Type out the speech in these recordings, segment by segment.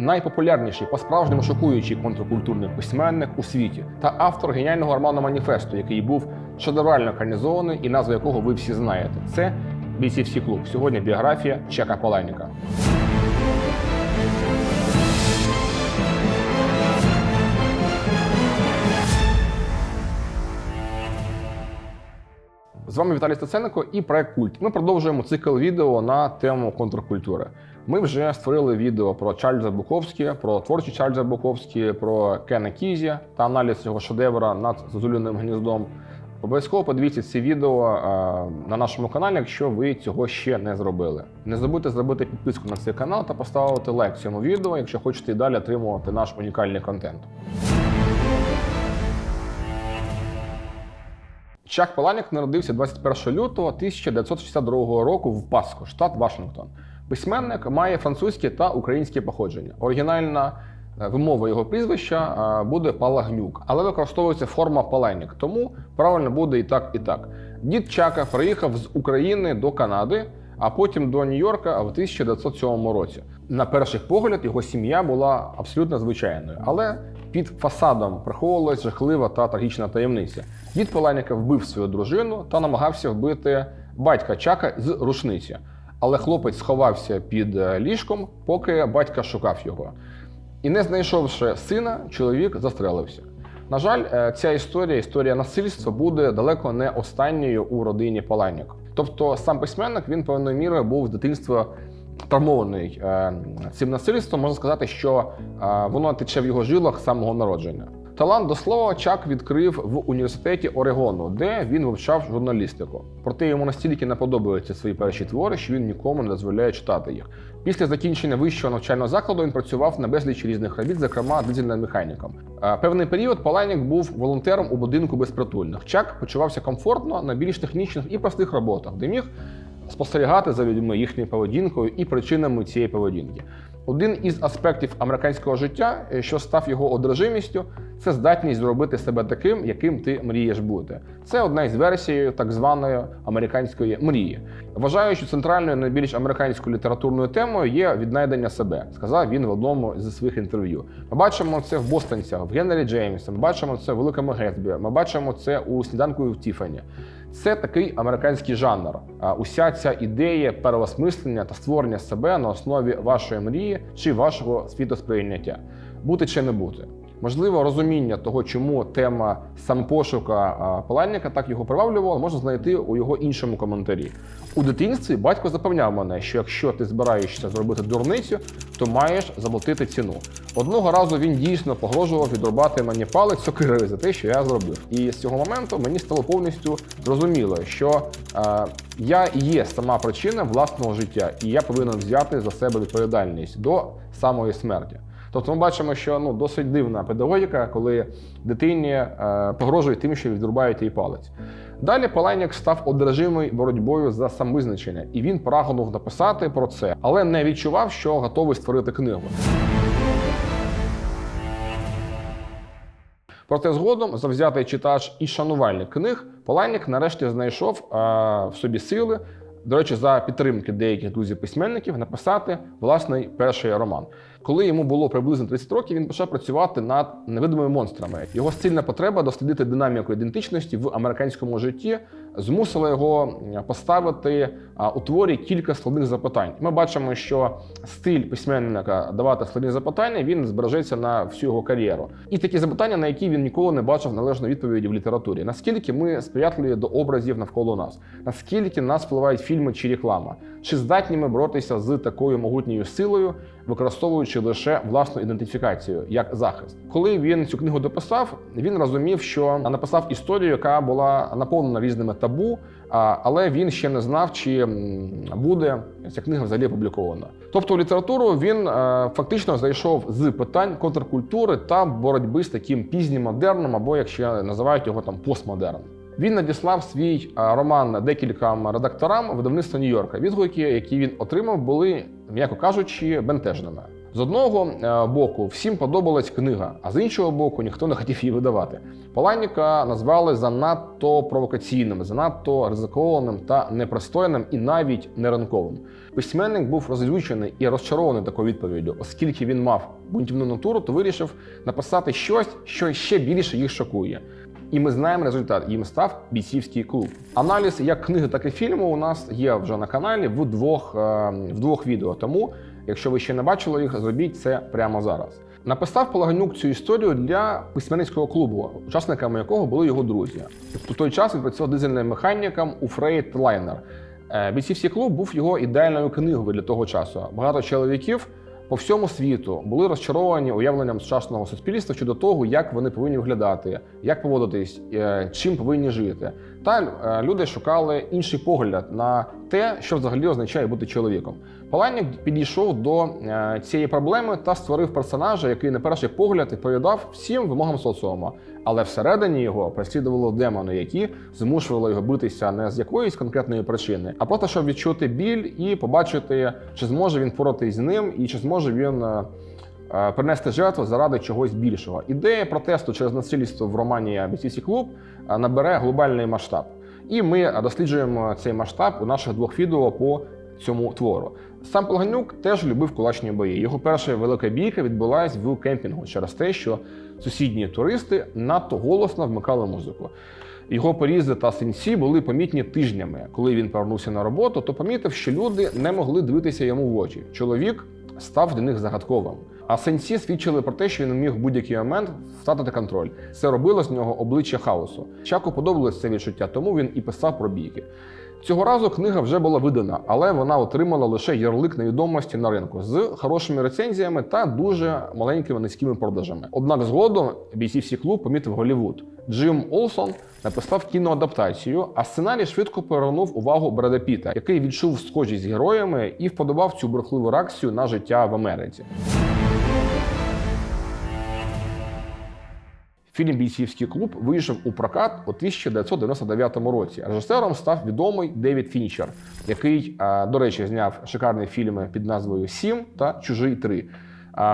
найпопулярніший, по-справжньому шокуючий контркультурний письменник у світі та автор геніального роману Маніфесту, який був шедеврально екранізований і назву якого ви всі знаєте. Це бійцівський клуб. Сьогодні біографія Чака Палайника. З вами Віталій Стеценко і проект Культ. Ми продовжуємо цикл відео на тему контркультури. Ми вже створили відео про Чарльза Буковські, про творчі Чарльза Буковські, про Кена Кізі та аналіз цього шедевра над зазуляним гніздом. Обов'язково подивіться ці відео е, на нашому каналі, якщо ви цього ще не зробили. Не забудьте зробити підписку на цей канал та поставити лайк цьому відео, якщо хочете і далі отримувати наш унікальний контент. Чак Паланік народився 21 лютого 1962 року в Паско, штат Вашингтон. Письменник має французьке та українське походження. Оригінальна е, вимова його прізвища е, буде Палагнюк, але використовується форма Паланік, тому правильно буде і так, і так. Дід Чака приїхав з України до Канади, а потім до Нью-Йорка в 1907 році. На перший погляд його сім'я була абсолютно звичайною, але під фасадом приховувалась жахлива та трагічна таємниця. Дід Паланіка вбив свою дружину та намагався вбити батька Чака з рушниці. Але хлопець сховався під е, ліжком, поки батька шукав його. І не знайшовши сина, чоловік застрелився. На жаль, е, ця історія, історія насильства, буде далеко не останньою у родині Паланік. Тобто сам письменник він певною мірою був з дитинства травмований е, цим насильством. Можна сказати, що воно тече в його жилах з самого народження. Талант до слова Чак відкрив в університеті Орегону, де він вивчав журналістику. Проте йому настільки не подобаються свої перші твори, що він нікому не дозволяє читати їх. Після закінчення вищого навчального закладу він працював на безліч різних робіт, зокрема дизельним механіком. Е, Певний період Палайник був волонтером у будинку безпритульних. Чак почувався комфортно на більш технічних і простих роботах, де міг спостерігати за людьми їхньою поведінкою і причинами цієї поведінки. Один із аспектів американського життя, е, що став його одержимістю, це здатність зробити себе таким, яким ти мрієш бути. Це одна із версій так званої американської мрії. Вважаю, що центральною найбільш американською літературною темою є віднайдення себе, сказав він в одному зі своїх інтерв'ю. Ми бачимо це в Бостонцях, в Генрі Джеймсі, ми бачимо це в Великому Гетсбі, ми бачимо це у сніданку в Тіфані. Це такий американський жанр. Уся ця ідея переосмислення та створення себе на основі вашої мрії чи вашого світосприйняття. Бути чи не бути. Можливо, розуміння того, чому тема самопошука а, Паланника так його приваблювала, можна знайти у його іншому коментарі. У дитинстві батько запевняв мене, що якщо ти збираєшся зробити дурницю, то маєш заплатити ціну. Одного разу він дійсно погрожував відрубати мені палець сокирою за те, що я зробив. І з цього моменту мені стало повністю зрозуміло, що е, я є сама причина власного життя, і я повинен взяти за себе відповідальність до самої смерті. Тобто ми бачимо, що ну досить дивна педагогіка, коли дитині е, погрожують тим, що відрубають їй палець. Далі Палайняк став одержимий боротьбою за самовизначення, і він прагнув написати про це, але не відчував, що готовий створити книгу. Проте згодом завзятий читач і шанувальник книг Поланік нарешті знайшов е, в собі сили, до речі, за підтримки деяких друзів-письменників, написати власний перший роман. Коли йому було приблизно 30 років, він почав працювати над невидимими монстрами. Його сильна потреба дослідити динаміку ідентичності в американському житті змусила його поставити у творі кілька складних запитань. Ми бачимо, що стиль письменника давати складні запитання він збережеться на всю його кар'єру. І такі запитання, на які він ніколи не бачив належної відповіді в літературі. Наскільки ми сприятливі до образів навколо нас? Наскільки нас впливають фільми чи реклама? Чи здатні ми боротися з такою могутньою силою, використовуючи лише власну ідентифікацію як захист? Коли він цю книгу дописав, він розумів, що написав історію, яка була наповнена різними табу, але він ще не знав, чи буде ця книга взагалі опублікована. Тобто, в літературу він е, фактично зайшов з питань контркультури та боротьби з таким пізнім модерном, або як ще називають його там постмодерн. Він надіслав свій е, роман декільком редакторам видавництва Нью-Йорка. Відгуки, які він отримав, були, м'яко кажучи, бентежними. З одного е, боку, всім подобалась книга, а з іншого боку, ніхто не хотів її видавати. Паланіка назвали занадто провокаційним, занадто ризикованим та непристойним і навіть неринковим. Письменник був розлючений і розчарований такою відповіддю, оскільки він мав бунтівну натуру, то вирішив написати щось, що ще більше їх шокує. І ми знаємо результат. Їм став бійцівський клуб. Аналіз як книги, так і фільму у нас є вже на каналі в двох, е, в двох відео. Тому, якщо ви ще не бачили їх, зробіть це прямо зараз. Написав Палаганюк цю історію для письменницького клубу, учасниками якого були його друзі. У той час він працював дизельним механіком у Liner. Е, Бійцівський клуб був його ідеальною книгою для того часу. Багато чоловіків по всьому світу були розчаровані уявленням сучасного суспільства щодо того, як вони повинні виглядати, як поводитись, е, чим повинні жити. Та е, люди шукали інший погляд на те, що взагалі означає бути чоловіком. Паланік підійшов до е, цієї проблеми та створив персонажа, який на перший погляд відповідав всім вимогам соціуму. Але всередині його переслідували демони, які змушували його битися не з якоїсь конкретної причини, а просто щоб відчути біль і побачити, чи зможе він впоратись з ним, і чи зможе він е, принести жертву заради чогось більшого. Ідея протесту через насильство в романі «Бійцівський клуб е, набере глобальний масштаб. І ми досліджуємо цей масштаб у наших двох відео по цьому твору. Сам Палаганюк теж любив кулачні бої. Його перша велика бійка відбулась в кемпінгу через те, що сусідні туристи надто голосно вмикали музику. Його порізи та синці були помітні тижнями. Коли він повернувся на роботу, то помітив, що люди не могли дивитися йому в очі. Чоловік став для них загадковим. А сенсі свідчили про те, що він міг в будь-який момент втратити контроль. Це робило з нього обличчя хаосу. Чаку подобалось це відчуття, тому він і писав про бійки. Цього разу книга вже була видана, але вона отримала лише ярлик невідомості на ринку з хорошими рецензіями та дуже маленькими низькими продажами. Однак згодом бійцівський клуб помітив Голівуд. Джим Олсон написав кіноадаптацію, а сценарій швидко повернув увагу Бреда Піта, який відчув схожість з героями і вподобав цю брехливу реакцію на життя в Америці. Фільм Бійцівський клуб вийшов у прокат у 1999 році. Режисером став відомий Девід Фінчер, який, до речі, зняв шикарні фільми під назвою Сім та Чужий 3.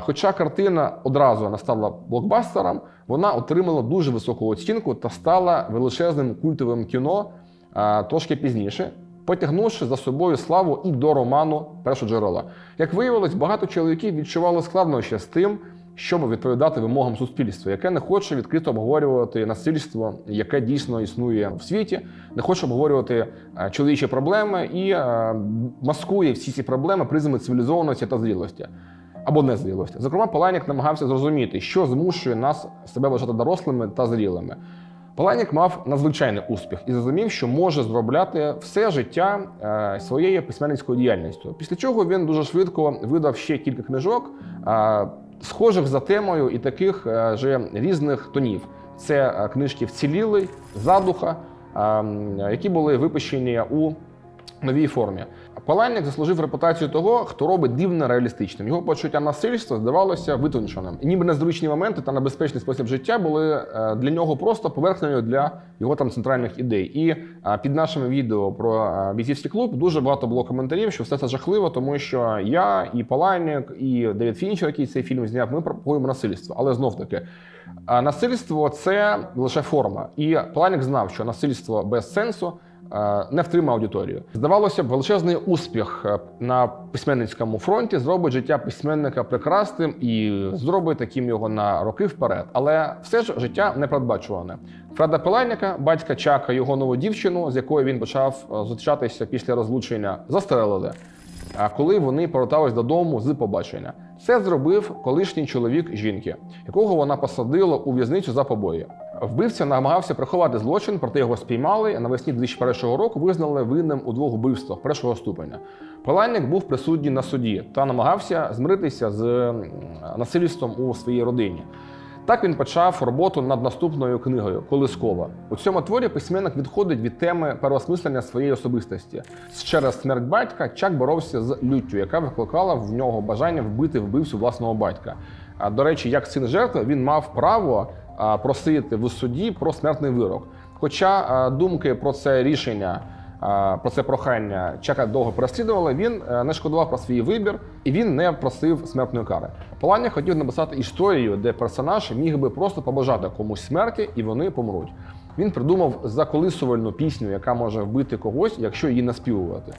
Хоча картина одразу не стала блокбастером, вона отримала дуже високу оцінку та стала величезним культовим кіно трошки пізніше, потягнувши за собою славу і до роману першоджерела. Як виявилось, багато чоловіків відчували складнощі з тим, щоб відповідати вимогам суспільства, яке не хоче відкрито обговорювати насильство, яке дійсно існує в світі, не хоче обговорювати е, чоловічі проблеми і е, маскує всі ці проблеми призми цивілізованості та зрілості. Або незрілості. Зокрема, Паланік намагався зрозуміти, що змушує нас себе вважати дорослими та зрілими. Паланік мав надзвичайний успіх і зрозумів, що може зробляти все життя е, своєю письменницькою діяльністю. Після чого він дуже швидко видав ще кілька книжок, схожих за темою і таких е, же різних тонів. Це е, книжки Вцілілий, Задуха, е, які були випущені у новій формі. Паланник заслужив репутацію того, хто робить дивно реалістичним. Його почуття насильства здавалося витонченим. І ніби незручні моменти та небезпечний спосіб життя були е, для нього просто поверхнею для його там центральних ідей. І е, під нашими відео про е, бійцівський клуб дуже багато було коментарів, що все це жахливо, тому що я і Паланник, і Девід Фінчер, який цей фільм зняв, ми пропагуємо насильство. Але знов таки. Насильство це лише форма, і Паланік знав, що насильство без сенсу не втримає аудиторію. Здавалося б, величезний успіх е, на письменницькому фронті зробить життя письменника прекрасним і зробить таким його на роки вперед. Але все ж життя непередбачуване. Фреда Пелайника, батька Чака, його нову дівчину, з якою він почав е, зустрічатися після розлучення, застрелили. А коли вони повертались додому з побачення, це зробив колишній чоловік жінки, якого вона посадила у в'язницю за побої. Вбивця намагався приховати злочин, проте його спіймали. а Навесні 2001 року визнали винним у двох вбивствах першого ступеня. Палальник був присутній на суді та намагався змиритися з насильством у своїй родині. Так він почав роботу над наступною книгою Колискова. У цьому творі письменник відходить від теми переосмислення своєї особистості. Через смерть батька Чак боровся з люттю, яка викликала в нього бажання вбити вбивцю власного батька. До речі, як син жертви, він мав право просити в суді про смертний вирок. Хоча думки про це рішення про це прохання Чака довго переслідували, він е, не шкодував про свій вибір і він не просив смертної кари. Полані хотів написати історію, де персонаж міг би просто побажати комусь смерті, і вони помруть. Він придумав заколисувальну пісню, яка може вбити когось, якщо її наспівувати.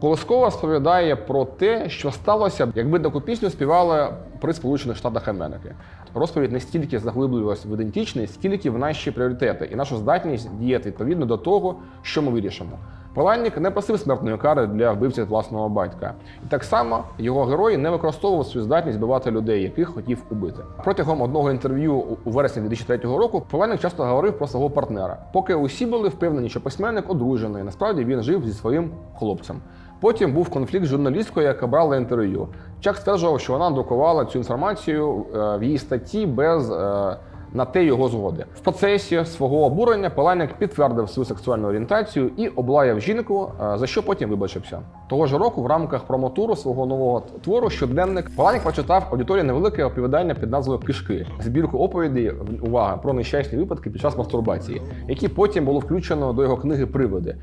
Колоскова розповідає про те, що сталося, якби таку пісню співали при Сполучених Штатах Америки. Розповідь не стільки заглиблювалась в ідентичність, скільки в наші пріоритети і нашу здатність діяти відповідно до того, що ми вирішимо. Поланник не просив смертної кари для вбивців власного батька, і так само його герой не використовував свою здатність вбивати людей, яких хотів убити. Протягом одного інтерв'ю у- вересні 2003 року Поланник часто говорив про свого партнера. Поки усі були впевнені, що письменник одружений, насправді він жив зі своїм хлопцем. Потім був конфлікт з журналісткою, яка брала інтерв'ю. Чак стверджував, що вона друкувала цю інформацію е, в її статті без е, на те його згоди. В процесі свого обурення Паланик підтвердив свою сексуальну орієнтацію і облаяв жінку, е, за що потім вибачився. Того ж року, в рамках промотуру свого нового твору щоденник Паланик прочитав аудиторії невелике оповідання під назвою Кишки, збірку оповідей увага про нещасні випадки під час мастурбації, які потім було включено до його книги Привиди.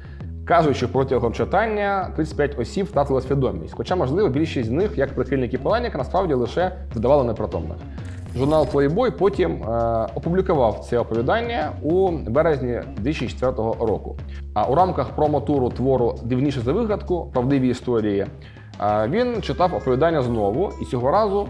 Кажуть, що протягом читання 35 осіб втратили свідомість. Хоча, можливо, більшість з них, як прихильники Паланіка, насправді лише видавали непритомних. Журнал Playboy потім е, опублікував це оповідання у березні 2004 року. А у рамках промотуру твору Дивніше за вигадку правдиві історії е, він читав оповідання знову, і цього разу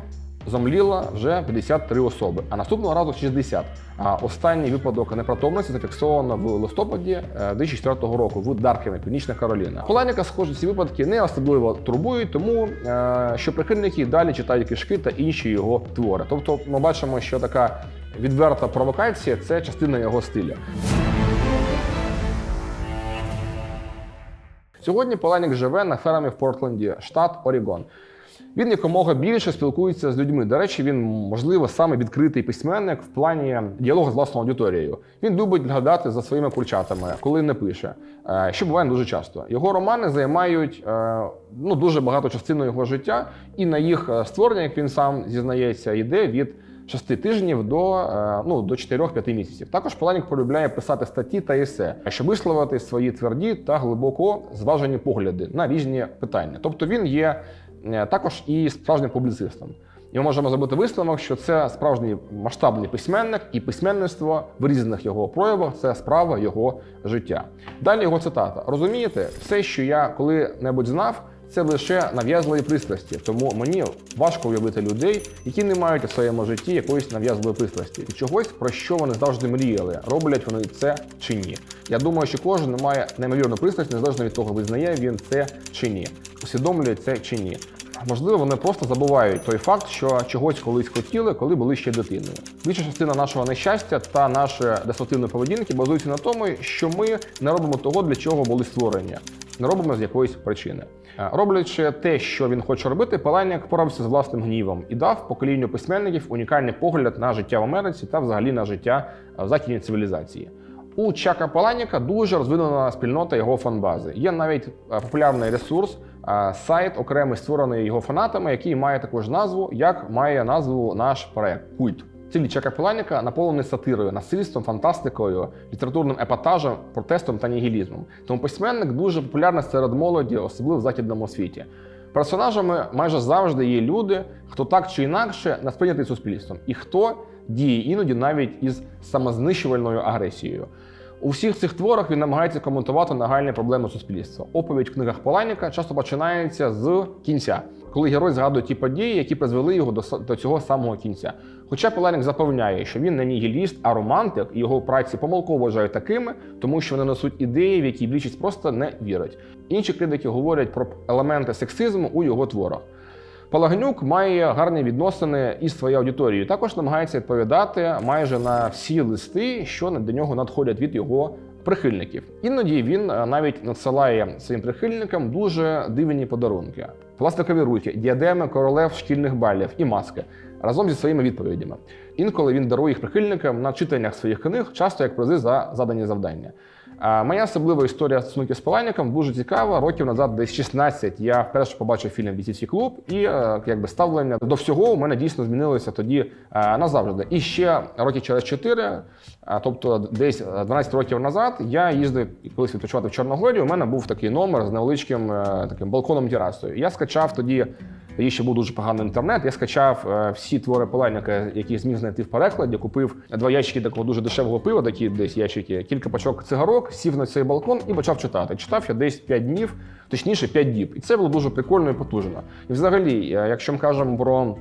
зомліло вже 53 особи, а наступного разу 60. А останній випадок непритомності зафіксовано в листопаді е, 2004 року в Даркемі, Північна Кароліна. Поланіка, схоже, ці випадки не особливо турбують, тому е, що прихильники далі читають кишки та інші його твори. Тобто, ми бачимо, що така відверта провокація це частина його стиля. Сьогодні Поланік живе на фермі в Портленді, штат Орігон. Він якомога більше спілкується з людьми. До речі, він, можливо, саме відкритий письменник в плані діалогу з власною аудиторією. Він любить гадати за своїми курчатами, коли не пише, е, що буває дуже часто. Його романи займають е, ну, дуже багато частину його життя, і на їх е, створення, як він сам зізнається, йде від 6 тижнів до, ну, до 4-5 місяців. Також Поланік полюбляє писати статті та есе, щоб висловити свої тверді та глибоко зважені погляди на різні питання. Тобто він є також і справжнім публіцистом. І ми можемо зробити висновок, що це справжній масштабний письменник, і письменництво в різних його проявах це справа його життя. Далі його цитата: розумієте, все, що я коли-небудь знав, це лише нав'язливі пристрасті. Тому мені важко уявити людей, які не мають у своєму житті якоїсь нав'язливої пристрасті і чогось, про що вони завжди мріяли, роблять вони це чи ні. Я думаю, що кожен має неймовірну пристрасть, незалежно від того, визнає він це чи ні, усвідомлює це чи ні. Можливо, вони просто забувають той факт, що чогось колись хотіли, коли були ще дитиною. Більша частина нашого нещастя та нашої деструктивної поведінки базується на тому, що ми не робимо того, для чого були створені, не робимо з якоїсь причини. Е, Роблячи те, що він хоче робити, Паланяк порався з власним гнівом і дав поколінню письменників унікальний погляд на життя в Америці та взагалі на життя е, в західній цивілізації. У Чака Паланіка дуже розвинена спільнота його фанбази. Є навіть е, популярний ресурс, сайт окремий створений його фанатами, який має також назву, як має назву наш проект Культ. Цілі Чака Паланіка наповнені сатирою, насильством, фантастикою, літературним епатажем, протестом та нігілізмом. Тому письменник дуже популярний серед молоді, особливо в західному світі. Персонажами майже завжди є люди, хто так чи інакше не сприйнятий суспільством, і хто діє іноді навіть із самознищувальною агресією. У всіх цих творах він намагається коментувати нагальні проблеми суспільства. Оповідь в книгах Поланіка часто починається з кінця, коли герой згадує ті події, які призвели його до, до цього самого кінця. Хоча Поланік запевняє, що він не нігіліст, а романтик, і його праці помилково вважають такими, тому що вони несуть ідеї, в які більшість просто не вірить. Інші критики говорять про елементи сексизму у його творах. Палагнюк має гарні відносини із своєю аудиторією. Також намагається відповідати майже на всі листи, що до нього надходять від його прихильників. Іноді він е, навіть надсилає своїм прихильникам дуже дивні подарунки: пластикові руки, діадеми королев шкільних балів і маски разом зі своїми відповідями. Інколи він дарує їх прихильникам на читаннях своїх книг, часто як призи за задані завдання. Моя особлива історія стосунків з Палайником дуже цікава. Років назад, десь 16, я вперше побачив фільм BCC Клуб, і е, якби ставлення до всього у мене дійсно змінилося тоді е, назавжди. І ще років через 4, е, тобто десь 12 років назад, я їздив колись відпочивати в Чорногорі. У мене був такий номер з невеличким е, таким балконом терасою. Я скачав тоді. Тоді ще був дуже поганий інтернет. Я скачав е, всі твори Палайника, які зміг знайти в перекладі. Купив два ящики такого дуже дешевого пива, такі десь ящики, кілька пачок цигарок, сів на цей балкон і почав читати. Читав я десь 5 днів, точніше 5 діб. І це було дуже прикольно і потужно. І взагалі, е, якщо ми кажемо про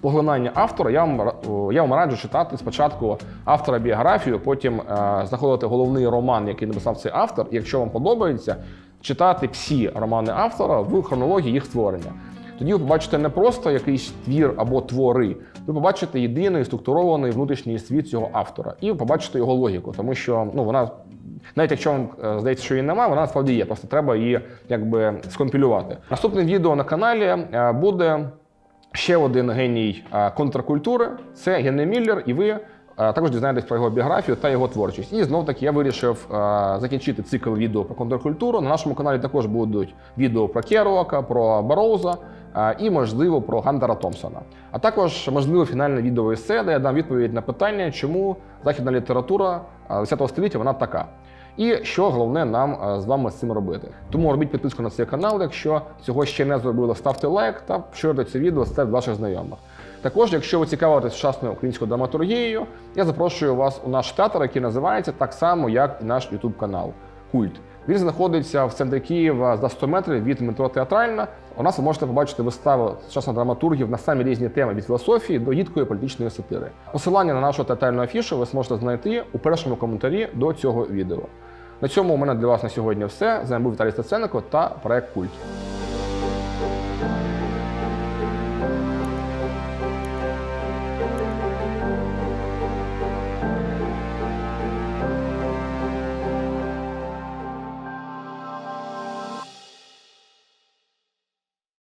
поглинання автора, я вам, я вам раджу читати спочатку автора біографію, потім е, знаходити головний роман, який написав цей автор. І якщо вам подобається, читати всі романи автора в хронології їх створення. Тоді ви побачите не просто якийсь твір або твори, ви побачите єдиний структурований внутрішній світ цього автора, і ви побачите його логіку, тому що ну вона. Навіть якщо вам е, здається, що її немає, вона насправді є. Просто треба її якби скомпілювати. Наступне відео на каналі е, буде ще один геній е, контркультури. Це Генне Міллер, і ви також дізнаєтесь про його біографію та його творчість. І знов таки я вирішив закінчити цикл відео про контркультуру. На нашому каналі також будуть відео про Керуака, про Бароуза і, можливо, про Гантера Томпсона. А також можливо фінальне відео есе, де я дам відповідь на питання, чому західна література е, 10 століття вона така. І що головне нам з вами з цим робити. Тому робіть підписку на цей канал, якщо цього ще не зробили, ставте лайк та ширите це відео серед ваших знайомих. Також, якщо ви цікавитесь сучасною українською драматургією, я запрошую вас у наш театр, який називається так само, як і наш YouTube канал Культ. Він знаходиться в центрі Києва за 100 метрів від метро Театральна. У нас ви можете побачити вистави сучасних драматургів на самі різні теми від філософії до їдкої політичної сатири. Посилання на нашу театральну афішу ви зможете знайти у першому коментарі до цього відео. На цьому у мене для вас на сьогодні все. З вами був Віталій Стеценко та проект Культ.